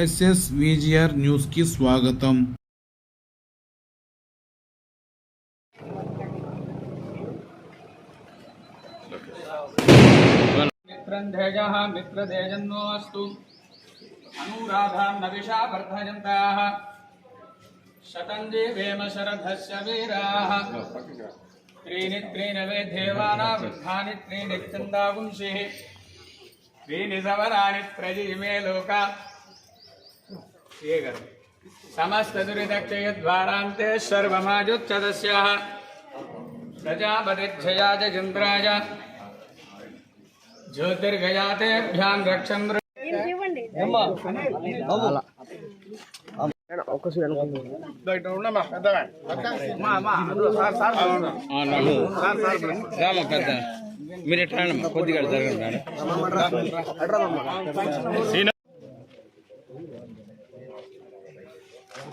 SS VGR news కి స్వాగతం मित्रं धेजः मित्रधेजन्नोऽस्तु अनुराधान्नविषा वर्धयन्ताः शतं जीवेम शरथस्य वीराः त्रीणि त्रीणि वै देवाना वृद्धानि त्रीणि चन्दागुंषिः त्रीणि सवराणि प्रजीमे लोका समस्तदुरिदक्षयद्वारान्ते सर्वमाजुच्चदस्याः प्रजापतिध्यया च चन्द्राय జ్యోతిర్గయాతేభ్యాం రక్షంద్ర రామ పెద్ద మీరు ఎట్లా రండి, కొద్దిగా జరగండి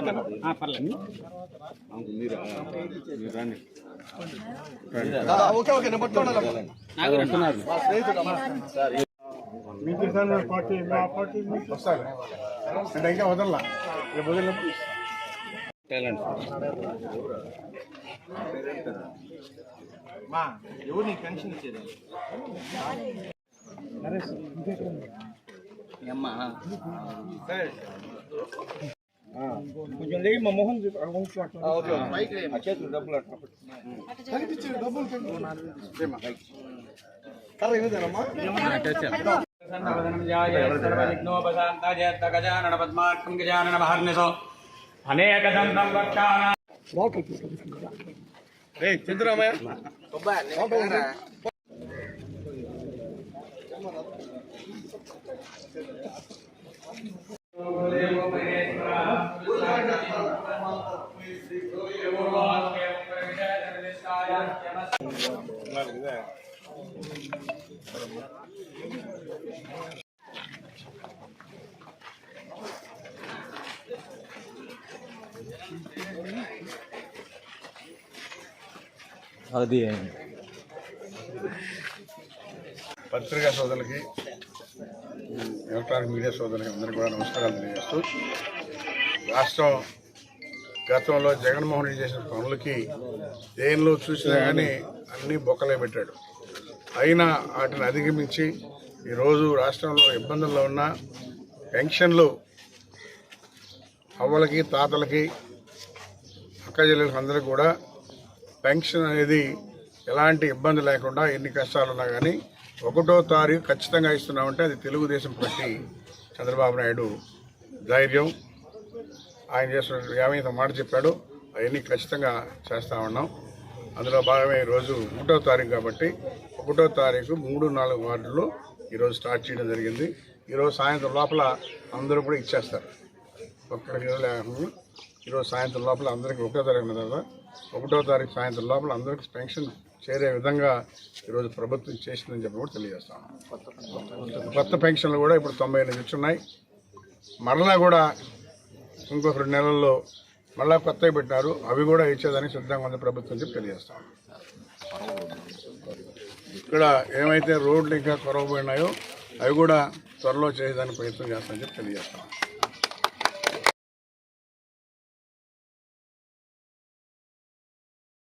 శుభకస్తయ గదంతస్తకజో గజకన్నికా మీకు ఇస్తాను పార్టీ మా పార్టీ మీకు వస్తాను అంటే ఇంకా వదలలా రేపు వదిలినప్పుడు మా ఎవరు నీకు పెన్షన్ ఇచ్చేది? అమ్మా. కొంచెం లేగి మా మొహం. చేతులు డబ్బులు అట్లా అది పత్రికా సోదరులకి ఎలక్ట్రానిక్ మీడియా సోదరులకి అందరికీ కూడా నమస్కారాలు తెలియజేస్తూ రాష్ట్రం గతంలో జగన్మోహన్ రెడ్డి చేసిన పనులకి దేనిలో చూసినా కానీ అన్ని బొక్కలే పెట్టాడు. అయినా వాటిని అధిగమించి ఈరోజు రాష్ట్రంలో ఇబ్బందుల్లో ఉన్న పెన్షన్లు అవ్వలకి తాతలకి అక్క చెల్లెలకి అందరికీ కూడా పెన్షన్ అనేది ఎలాంటి ఇబ్బంది లేకుండా ఎన్ని కష్టాలు ఉన్నా కానీ ఒకటో తారీఖు ఖచ్చితంగా ఇస్తున్నామంటే అది తెలుగుదేశం పార్టీ చంద్రబాబు నాయుడు ధైర్యం ఆయన చేస్తున్న ఏమైతే మాట చెప్పాడు. అవన్నీ ఖచ్చితంగా చేస్తా ఉన్నాం. అందులో భాగమే ఈరోజు ఒకటో తారీఖు కాబట్టి ఒకటో తారీఖు మూడు నాలుగు వార్డులు ఈరోజు స్టార్ట్ చేయడం జరిగింది. ఈరోజు సాయంత్రం లోపల అందరూ కూడా ఇచ్చేస్తారు. ఒక్కడికి లేకుండా ఈరోజు సాయంత్రం లోపల అందరికీ ఒకటో తారీఖు తర్వాత ఒకటో తారీఖు సాయంత్రం లోపల అందరికీ పెన్షన్ చేరే విధంగా ఈరోజు ప్రభుత్వం చేసిందని చెప్పి కూడా తెలియజేస్తాం కొత్త పెన్షన్లు కూడా ఇప్పుడు తొంభై ఎనిమిది ఇచ్చున్నాయి మరలా కూడా ఇంకొక రెండు నెలల్లో మళ్ళా కొత్తవి పెట్టినారు అవి కూడా ఇచ్చేదానికి సిద్ధంగా ఉంది ప్రభుత్వం చెప్పి తెలియజేస్తాం. ఇక్కడ ఏమైతే రోడ్లు ఇంకా కొరవపోయినాయో అవి కూడా త్వరలో చేయడానికి ప్రయత్నం చేస్తామని చెప్పి తెలియజేస్తాం.